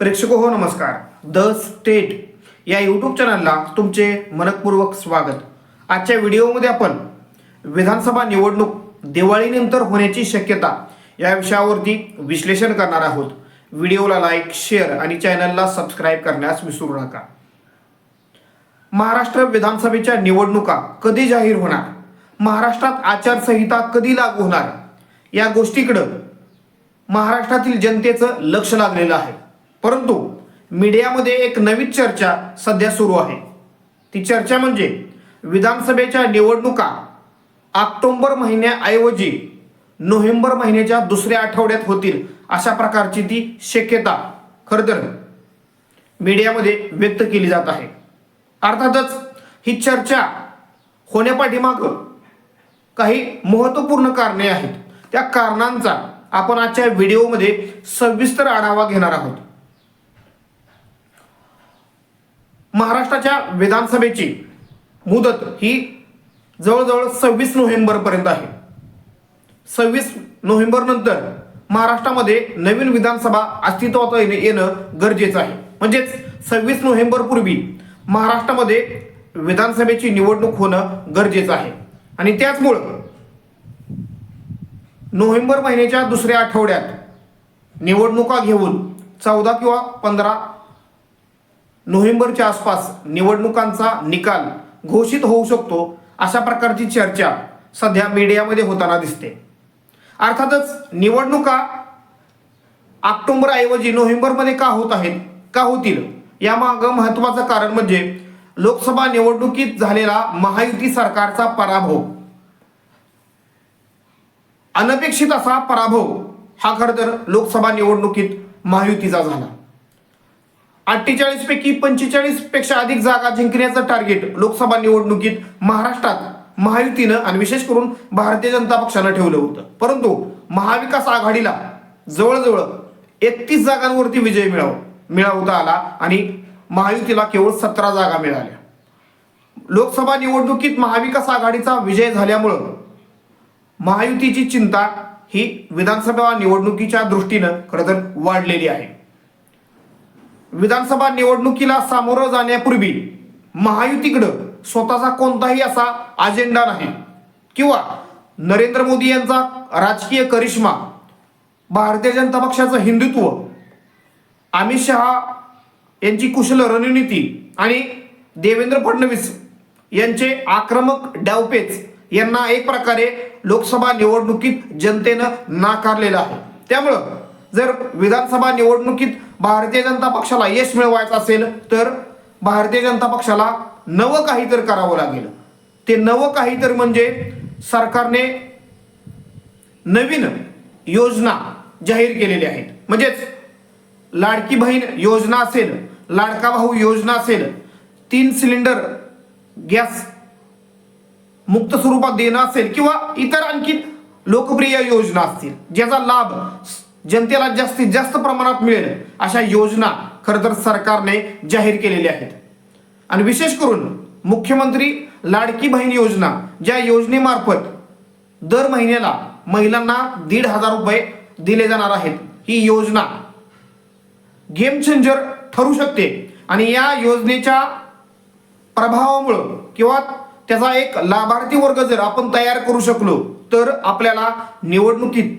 प्रेक्षको हो नमस्कार. The state या यूट्यूब चॅनलला तुमचे मनपूर्वक स्वागत. आजच्या व्हिडिओमध्ये आपण विधानसभा निवडणूक दिवाळीनंतर होण्याची शक्यता या विषयावरती विश्लेषण करणार आहोत. व्हिडिओला लाईक शेअर आणि चॅनलला सबस्क्राईब करण्यास विसरू नका. महाराष्ट्र विधानसभेच्या निवडणुका कधी जाहीर होणार? महाराष्ट्रात आचारसंहिता कधी लागू होणार? या गोष्टीकडं महाराष्ट्रातील जनतेचं लक्ष लागलेलं आहे. परंतु मीडियामध्ये एक नवीन चर्चा सध्या सुरू आहे. ती चर्चा म्हणजे विधानसभेच्या निवडणुका ऑक्टोंबर महिन्याऐवजी नोव्हेंबर महिन्याच्या दुसऱ्या आठवड्यात होतील अशा प्रकारची ती शक्यता खरं तर मीडियामध्ये व्यक्त केली जात आहे. अर्थातच ही चर्चा होण्यापाठीमाग काही महत्त्वपूर्ण कारणे आहेत. त्या कारणांचा आपण आजच्या व्हिडिओमध्ये सविस्तर आढावा घेणार आहोत. महाराष्ट्राच्या विधानसभेची मुदत ही जवळजवळ सव्वीस नोव्हेंबरपर्यंत आहे. सव्वीस नोव्हेंबरनंतर महाराष्ट्रामध्ये नवीन विधानसभा अस्तित्वात येणे- येणं गरजेचं आहे. म्हणजेच सव्वीस नोव्हेंबर पूर्वी महाराष्ट्रामध्ये विधानसभेची निवडणूक होणं गरजेचं आहे. आणि त्याचमुळं नोव्हेंबर महिन्याच्या दुसऱ्या आठवड्यात निवडणुका घेऊन चौदा किंवा पंधरा नोव्हेंबरच्या आसपास निवडणुकांचा निकाल घोषित होऊ शकतो अशा प्रकारची चर्चा सध्या मीडियामध्ये होताना दिसते. अर्थातच निवडणुका ऑक्टोंबरऐवजी नोव्हेंबरमध्ये का होत आहेत का होतील यामागं महत्त्वाचं कारण म्हणजे लोकसभा निवडणुकीत झालेला महायुती सरकारचा पराभव. अनपेक्षित असा पराभव हा खरं तर लोकसभा निवडणुकीत महायुतीचा झाला. अठ्ठेचाळीस पैकी पंचेचाळीसपेक्षा अधिक जागा जिंकण्याचं टार्गेट लोकसभा निवडणुकीत महाराष्ट्रात महायुतीनं आणि विशेष करून भारतीय जनता पक्षानं ठेवलं होतं. परंतु महाविकास आघाडीला जवळजवळ एकतीस जागांवरती विजय मिळव मिळवता आला आणि महायुतीला केवळ सतरा जागा मिळाल्या. लोकसभा निवडणुकीत महाविकास आघाडीचा विजय झाल्यामुळं महायुतीची चिंता ही विधानसभा निवडणुकीच्या दृष्टीनं खरं तर वाढलेली आहे. विधानसभा निवडणुकीला सामोरं जाण्यापूर्वी महायुतीकडं स्वतःचा कोणताही असा अजेंडा नाही. किंवा नरेंद्र मोदी यांचा राजकीय करिश्मा भारतीय जनता पक्षाचं हिंदुत्व अमित शहा यांची कुशल रणनीती आणि देवेंद्र फडणवीस यांचे आक्रमक डावपेच यांना एक प्रकारे लोकसभा निवडणुकीत जनतेनं नाकारलेलं आहे. त्यामुळं जर विधानसभा निवडणुकीत भारतीय जनता पक्षाला यश मिळवायचं असेल तर भारतीय जनता पक्षाला नवं काही तर करावं लागेल. ते नवं काही तर म्हणजे सरकारने नवीन योजना जाहीर केलेल्या आहेत. म्हणजेच लाडकी बहीण योजना असेल लाडका भाऊ योजना असेल तीन सिलेंडर गॅस मुक्त स्वरूपात देणं असेल किंवा इतर आणखी लोकप्रिय योजना असतील ज्याचा लाभ जनतेला जास्तीत जास्त प्रमाणात मिळेल अशा योजना खरं तर सरकारने जाहीर केलेल्या आहेत. आणि विशेष करून मुख्यमंत्री लाडकी बहीण योजना ज्या योजनेमार्फत दर महिन्याला महिलांना दीड हजार रुपये दिले जाणार आहेत ही योजना गेम चेंजर ठरू शकते. आणि या योजनेच्या प्रभावामुळं किंवा त्याचा एक लाभार्थी वर्ग जर आपण तयार करू शकलो तर आपल्याला निवडणुकीत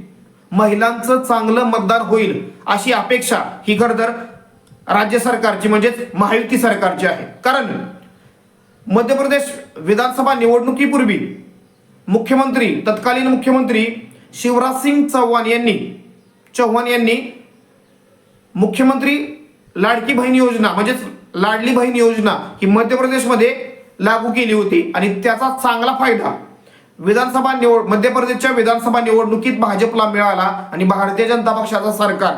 महिलांचं चांगलं मतदान होईल अशी अपेक्षा ही खरंतर राज्य सरकारची म्हणजेच महायुती सरकारची आहे. कारण मध्य प्रदेश विधानसभा निवडणुकीपूर्वी मुख्यमंत्री तत्कालीन मुख्यमंत्री शिवराज सिंग चौहान यांनी चौहान यांनी मुख्यमंत्री लाडकी बहीण योजना म्हणजेच लाडली बहीण योजना ही मध्य प्रदेशमध्ये लागू केली होती आणि त्याचा चांगला फायदा विधानसभा निवड मध्य प्रदेशच्या विधानसभा निवडणुकीत भाजपला मिळाला आणि भारतीय जनता पक्षाचं सरकार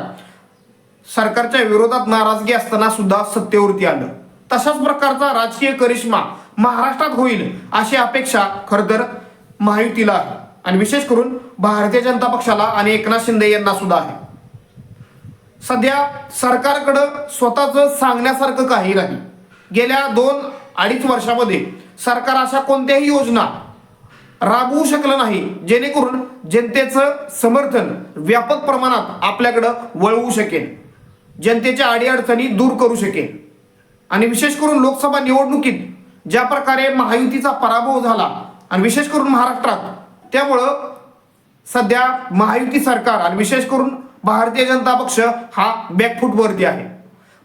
सरकारच्या विरोधात नाराजगी असताना सुद्धा सत्तेवरती आलं. तशाच प्रकारचा राजकीय करिश्मा महाराष्ट्रात होईल अशी अपेक्षा खरं तर महायुतीला आहे. आणि विशेष करून भारतीय जनता पक्षाला आणि एकनाथ शिंदे यांना सुद्धा आहे. सध्या सरकारकडं स्वतःच सांगण्यासारखं काही नाही. गेल्या दोन अडीच वर्षामध्ये सरकार अशा कोणत्याही योजना राबवू शकलं नाही. जेणेकरून जनतेचं समर्थन व्यापक प्रमाणात आपल्याकडं वळवू शकेल. जनतेच्या अडीअडचणी दूर करू शकेल. आणि विशेष करून लोकसभा निवडणुकीत ज्या प्रकारे महायुतीचा पराभव झाला आणि विशेष करून महाराष्ट्रात त्यामुळं सध्या महायुती सरकार आणि विशेष करून भारतीय जनता पक्ष हा बॅकफूटवरती आहे.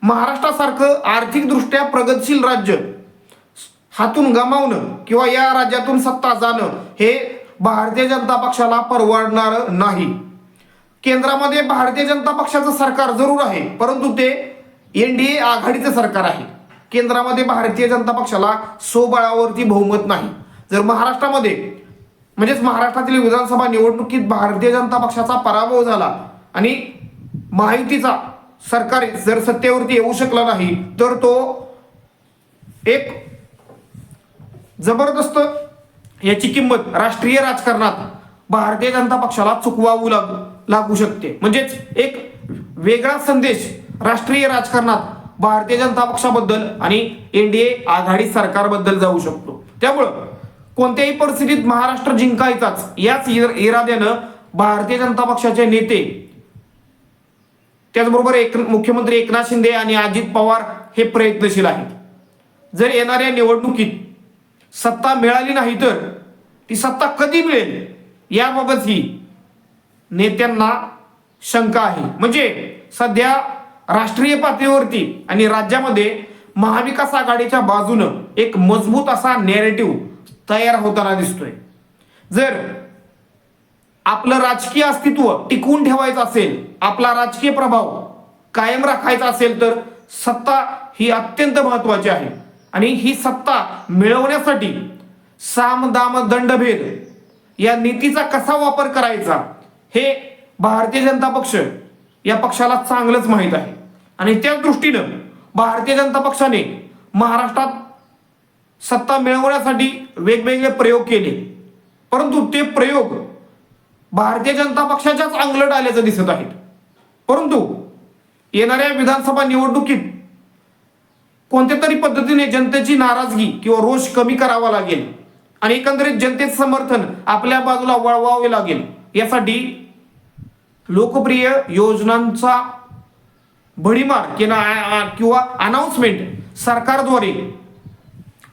महाराष्ट्रासारखं आर्थिकदृष्ट्या प्रगतशील राज्य हातून गमावणं किंवा या राज्यातून सत्ता जाणं हे भारतीय जनता पक्षाला परवडणार नाही. केंद्रामध्ये भारतीय जनता पक्षाचं सरकार जरूर आहे परंतु ते एन डी ए आघाडीचं सरकार आहे. केंद्रामध्ये भारतीय जनता पक्षाला स्वबळावरती बहुमत नाही. जर महाराष्ट्रामध्ये म्हणजेच महाराष्ट्रातील विधानसभा निवडणुकीत भारतीय जनता पक्षाचा पराभव झाला आणि महायुतीचा सरकार जर सत्तेवरती येऊ शकला नाही तर तो एक जबरदस्त. याची किंमत राष्ट्रीय राजकारणात भारतीय जनता पक्षाला चुकवावू लाग लागू शकते. म्हणजेच एक वेगळा संदेश राष्ट्रीय राजकारणात भारतीय जनता पक्षाबद्दल आणि एनडीए आघाडी सरकारबद्दल जाऊ शकतो. त्यामुळं कोणत्याही परिस्थितीत महाराष्ट्र जिंकायचाच याच इराद्यानं भारतीय जनता पक्षाचे नेते त्याचबरोबर एक मुख्यमंत्री एकनाथ शिंदे आणि अजित पवार हे प्रयत्नशील आहेत. जर येणाऱ्या निवडणुकीत सत्ता मिळाली नाही तर ती सत्ता कधी मिळेल? याबाबत ही नेत्यांना शंका आहे. म्हणजे सध्या राष्ट्रीय पातळीवरती आणि राज्यामध्ये महाविकास आघाडीच्या बाजूनं एक मजबूत असा नॅरेटिव्ह तयार होताना दिसतोय. जर आपलं राजकीय अस्तित्व टिकवून ठेवायचं असेल आपला राजकीय प्रभाव कायम राखायचा असेल तर सत्ता ही अत्यंत महत्वाची आहे. आणि ही सत्ता मिळवण्यासाठी साम दाम दंडभेद या नीतीचा कसा वापर करायचा हे भारतीय जनता पक्ष या पक्षाला चांगलंच माहीत आहे. आणि त्या दृष्टीनं भारतीय जनता पक्षाने महाराष्ट्रात सत्ता मिळवण्यासाठी वेगवेगळे प्रयोग केले. परंतु ते प्रयोग भारतीय जनता पक्षाच्याच अंगलट आल्याचं दिसत आहेत. परंतु येणाऱ्या विधानसभा निवडणुकीत कोणत्या तरी पद्धतीने जनतेची नाराजगी किंवा रोष कमी करावा लागेल आणि एकंदरीत जनतेचं समर्थन आपल्या बाजूला वळवावे लागेल. यासाठी लोकप्रिय योजनांचा भडीमार किंवा किंवा अनाउन्समेंट सरकारद्वारे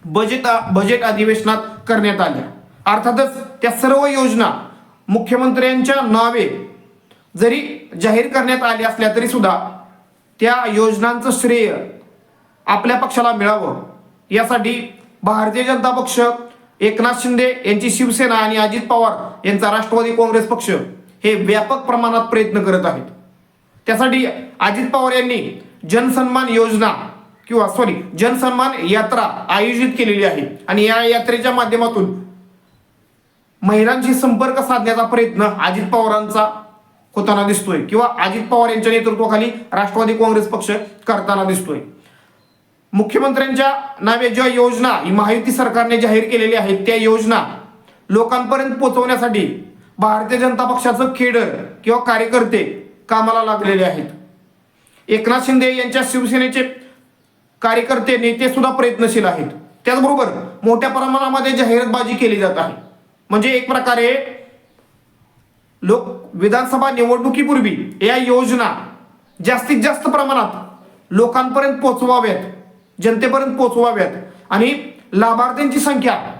बजेट बजेट अधिवेशनात करण्यात आल्या अर्थातच त्या सर्व योजना मुख्यमंत्र्यांच्या नावे जरी जाहीर करण्यात आल्या असल्या तरी सुद्धा त्या योजनांचं श्रेय आपल्या पक्षाला मिळावं. यासाठी भारतीय जनता पक्ष एकनाथ शिंदे यांची शिवसेना आणि अजित पवार यांचा राष्ट्रवादी काँग्रेस पक्ष हे व्यापक प्रमाणात प्रयत्न करत आहेत. त्यासाठी अजित पवार यांनी जनसन्मान योजना किंवा सॉरी जनसन्मान यात्रा आयोजित केलेली आहे. आणि या यात्रेच्या माध्यमातून महिलांशी संपर्क साधण्याचा प्रयत्न अजित पवारांचा होताना दिसतोय किंवा अजित पवार यांच्या नेतृत्वाखाली राष्ट्रवादी काँग्रेस पक्ष करताना दिसतोय. मुख्यमंत्र्यांच्या नावे ज्या योजना ही महायुती सरकारने जाहीर केलेल्या आहेत त्या योजना लोकांपर्यंत पोहोचवण्यासाठी भारतीय जनता पक्षाचं खेडर किंवा कार्यकर्ते कामाला लागलेले आहेत. एकनाथ शिंदे यांच्या शिवसेनेचे कार्यकर्ते नेते सुद्धा प्रयत्नशील आहेत. त्याचबरोबर मोठ्या प्रमाणामध्ये जाहिरातबाजी केली जात आहे. म्हणजे एक प्रकारे लोक विधानसभा निवडणुकीपूर्वी या योजना जास्तीत जास्त प्रमाणात लोकांपर्यंत पोहोचवाव्यात. जनतेपर्यंत पोहोचवाव्यात आणि लाभार्थ्यांची संख्या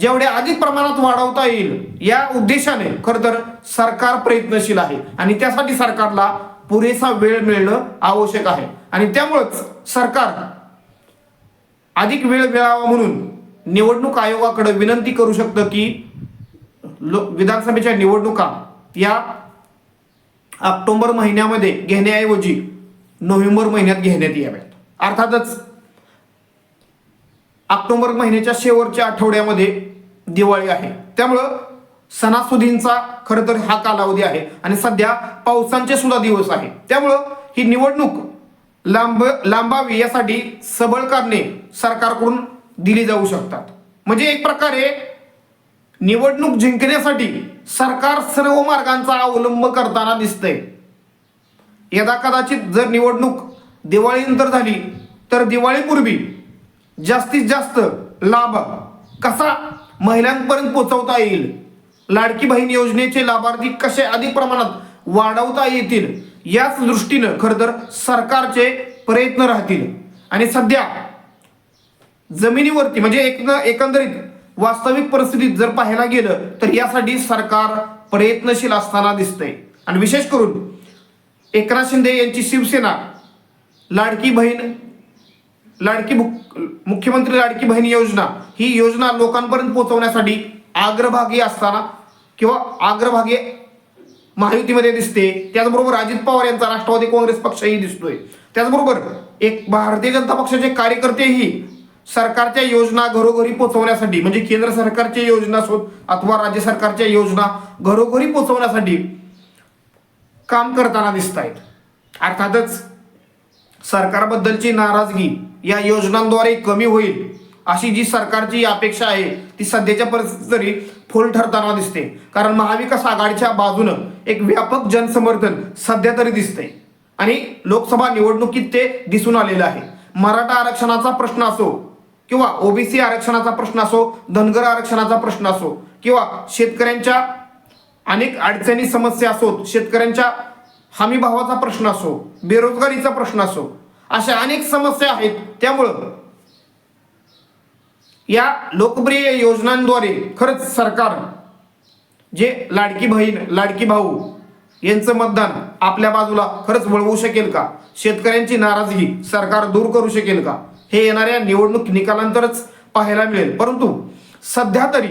जेवढ्या अधिक प्रमाणात वाढवता येईल या उद्देशाने खरं तर सरकार प्रयत्नशील आहे. आणि त्यासाठी सरकारला पुरेसा वेळ मिळणं आवश्यक आहे. आणि त्यामुळंच सरकार अधिक वेळ मिळावा म्हणून निवडणूक आयोगाकडे विनंती करू शकतं की लो विधानसभेच्या निवडणुका या ऑक्टोबर महिन्यामध्ये घेण्याऐवजी नोव्हेंबर महिन्यात घेण्यात याव्यात. अर्थातच ऑक्टोबर महिन्याच्या शेवटच्या आठवड्यामध्ये दिवाळी आहे. त्यामुळं सणासुदींचा खरं तर हा कालावधी आहे. आणि सध्या पावसांचे सुद्धा दिवस आहे. त्यामुळं ही निवडणूक लांब लांबावी यासाठी सबळ कारणे सरकारकडून दिली जाऊ शकतात. म्हणजे एक प्रकारे निवडणूक जिंकण्यासाठी सरकार सर्व मार्गांचा अवलंब करताना दिसतंय. यदा कदाचित जर निवडणूक दिवाळीनंतर झाली तर दिवाळीपूर्वी जास्तीत जास्त लाभ कसा महिलांपर्यंत पोहोचवता येईल? लाडकी बहीण योजनेचे लाभार्थी कसे अधिक प्रमाणात वाढवता येतील? याच दृष्टीनं खरं तर सरकारचे प्रयत्न राहतील. आणि सध्या जमिनीवरती म्हणजे एक एकंदरीत वास्तविक परिस्थितीत जर पाहायला गेलं तर यासाठी सरकार प्रयत्नशील असताना दिसतंय. आणि विशेष करून एकनाथ शिंदे यांची शिवसेना लाडकी बहीण लाडकी मुख्यमंत्री लाडकी बहीण योजना ही योजना लोकांपर्यंत पोहोचवण्यासाठी अग्रभागी असताना किंवा अग्रभागी महायुतीमध्ये दिसते. त्याचबरोबर अजित पवार यांचा राष्ट्रवादी काँग्रेस पक्षही दिसतोय. त्याचबरोबर एक भारतीय जनता पक्षाचे कार्यकर्तेही सरकारच्या योजना घरोघरी पोहोचवण्यासाठी म्हणजे केंद्र सरकारच्या योजना अथवा राज्य सरकारच्या योजना घरोघरी पोहोचवण्यासाठी काम करताना दिसत आहेत अर्थातच सरकारबद्दलची नाराजगी या योजनांद्वारे कमी होईल अशी जी सरकारची अपेक्षा आहे ती सध्याच्या परिस्थितीत तरी फुल ठरताना दिसते. कारण महाविकास आघाडीच्या बाजूनं एक व्यापक जनसमर्थन सध्या तरी दिसते आणि लोकसभा निवडणुकीत ते दिसून आलेलं आहे. मराठा आरक्षणाचा प्रश्न असो किंवा ओबीसी आरक्षणाचा प्रश्न असो धनगर आरक्षणाचा प्रश्न असो किंवा शेतकऱ्यांच्या अनेक अडचणी समस्या असोत शेतकऱ्यांच्या हमीभावाचा प्रश्न असो बेरोजगारीचा प्रश्न असो अशा अनेक समस्या आहेत. त्यामुळं या लोकप्रिय योजनांद्वारे खरंच सरकार जे लाडकी बहीण लाडकी भाऊ यांचं मतदान आपल्या बाजूला खरंच वळवू शकेल का? शेतकऱ्यांची नाराजगी सरकार दूर करू शकेल का? हे येणाऱ्या निवडणूक निकालांतरच पाहायला मिळेल. परंतु सध्या तरी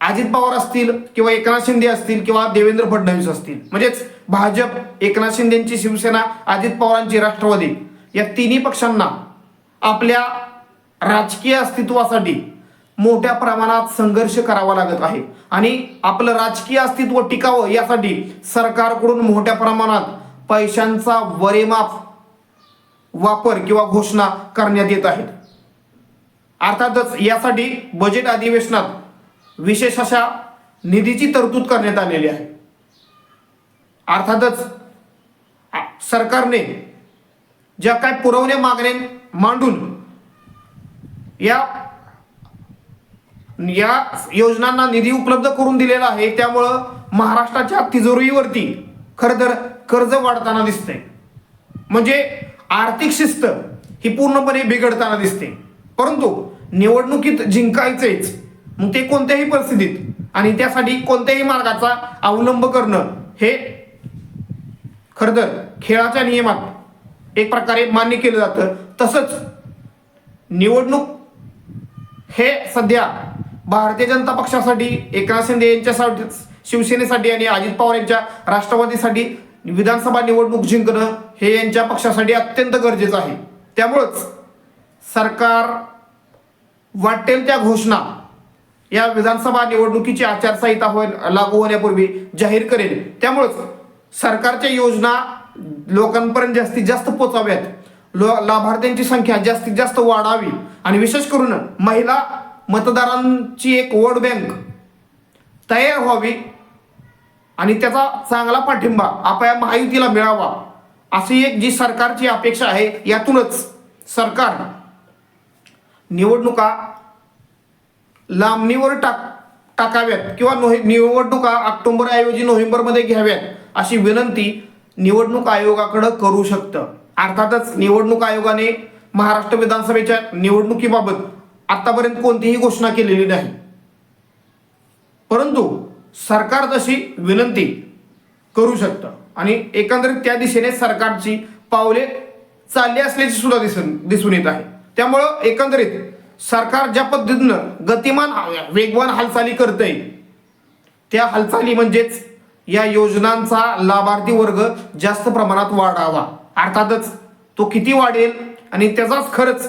अजित पवार असतील किंवा एकनाथ शिंदे असतील किंवा देवेंद्र फडणवीस असतील. म्हणजेच भाजप एकनाथ शिंदेची शिवसेना अजित पवारांची राष्ट्रवादी या तिन्ही पक्षांना आपल्या राजकीय अस्तित्वासाठी मोठ्या प्रमाणात संघर्ष करावा लागत आहे. आणि आपलं राजकीय अस्तित्व टिकावं यासाठी सरकारकडून मोठ्या प्रमाणात पैशांचा वरेमाप वापर किंवा घोषणा करण्यात येत आहेत. अर्थातच यासाठी बजेट अधिवेशनात विशेष अशा निधीची तरतूद करण्यात आलेली आहे. अर्थातच सरकारने ज्या काय पुरवण्या मागण्या मांडून या या योजनांना निधी उपलब्ध करून दिलेला आहे त्यामुळं महाराष्ट्राच्या तिजोरीवरती खरं तर कर्ज वाढताना दिसतंय. म्हणजे आर्थिक शिस्त ही पूर्णपणे बिघडताना दिसते. परंतु निवडणुकीत जिंकायचेच मग ते कोणत्याही परिस्थितीत आणि त्यासाठी कोणत्याही मार्गाचा अवलंब करणं हे खरं तर खेळाच्या नियमात एक प्रकारे मान्य केलं जातं. तसंच निवडणूक हे सध्या भारतीय जनता पक्षासाठी एकनाथ शिंदे यांच्यासाठी शिवसेनेसाठी आणि अजित पवार यांच्या राष्ट्रवादीसाठी विधानसभा निवडणूक जिंकणं हे यांच्या पक्षासाठी अत्यंत गरजेचं आहे. त्यामुळंच सरकार वाटेल त्या घोषणा या विधानसभा निवडणुकीची आचारसंहिता होईल लागू होण्यापूर्वी जाहीर करेल. त्यामुळंच सरकारच्या योजना लोकांपर्यंत जास्तीत जास्त पोचाव्यात. लो लाभार्थ्यांची संख्या जास्तीत जास्त वाढावी आणि विशेष करून महिला मतदारांची एक वोट बँक तयार व्हावी आणि त्याचा चांगला पाठिंबा आपल्या महायुतीला मिळावा अशी एक जी सरकारची अपेक्षा आहे यातूनच सरकार निवडणुका लांबणीवर टाक टाकाव्यात किंवा नोहे निवडणुका ऑक्टोबरऐवजी नोव्हेंबरमध्ये घ्याव्यात अशी विनंती निवडणूक आयोगाकडं करू शकतं. अर्थातच निवडणूक आयोगाने महाराष्ट्र विधानसभेच्या निवडणुकीबाबत आतापर्यंत कोणतीही घोषणा केलेली नाही. परंतु सरकार तशी विनंती करू शकतं आणि एकंदरीत त्या दिशेने सरकारची पावले चालली असल्याची सुद्धा दिसून दिसून येत आहे. त्यामुळं एकंदरीत सरकार ज्या पद्धतीनं गतिमान वेगवान हालचाली करतंय त्या हालचाली म्हणजेच या योजनांचा लाभार्थी वर्ग जास्त प्रमाणात वाढावा. अर्थातच तो किती वाढेल आणि त्याचाच खरंच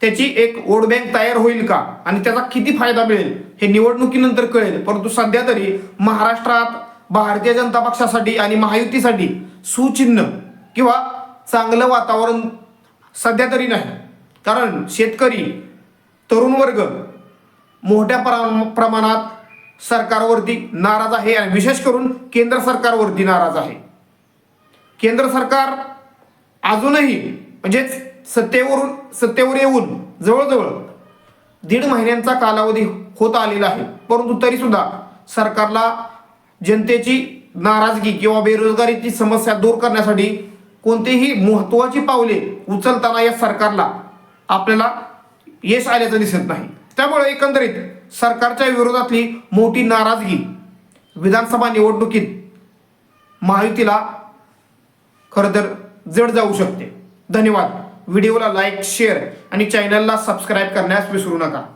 त्याची एक वोट बँक तयार होईल का? आणि त्याचा किती फायदा मिळेल? हे निवडणुकीनंतर कळेल. परंतु सध्या तरी महाराष्ट्रात भारतीय जनता पक्षासाठी आणि महायुतीसाठी सुचिन्ह किंवा चांगलं वातावरण सध्या तरी नाही. कारण शेतकरी तरुण वर्ग मोठ्या प्रमा- प्रमाणात सरकारवरती नाराज आहे आणि विशेष करून केंद्र सरकारवरती नाराज आहे. केंद्र सरकार अजूनही म्हणजेच सत्तेवरून सत्तेवर येऊन जवळजवळ दीड महिन्यांचा कालावधी होत आलेला आहे. परंतु तरी सुद्धा सरकारला जनतेची नाराजगी किंवा बेरोजगारीची समस्या दूर करण्यासाठी कोणतीही महत्वाची पावले उचलताना या सरकारला आपल्याला यश आल्याचं दिसत नाही. त्यामुळे एकंदरीत सरकारच्या विरोधातली मोठी नाराजगी विधानसभा निवडणुकीत महायुतीला खरं तर जड जाऊ शकते. धन्यवाद. व्हिडिओला लाईक शेअर आणि चॅनलला सबस्क्राईब करण्यास विसरू नका.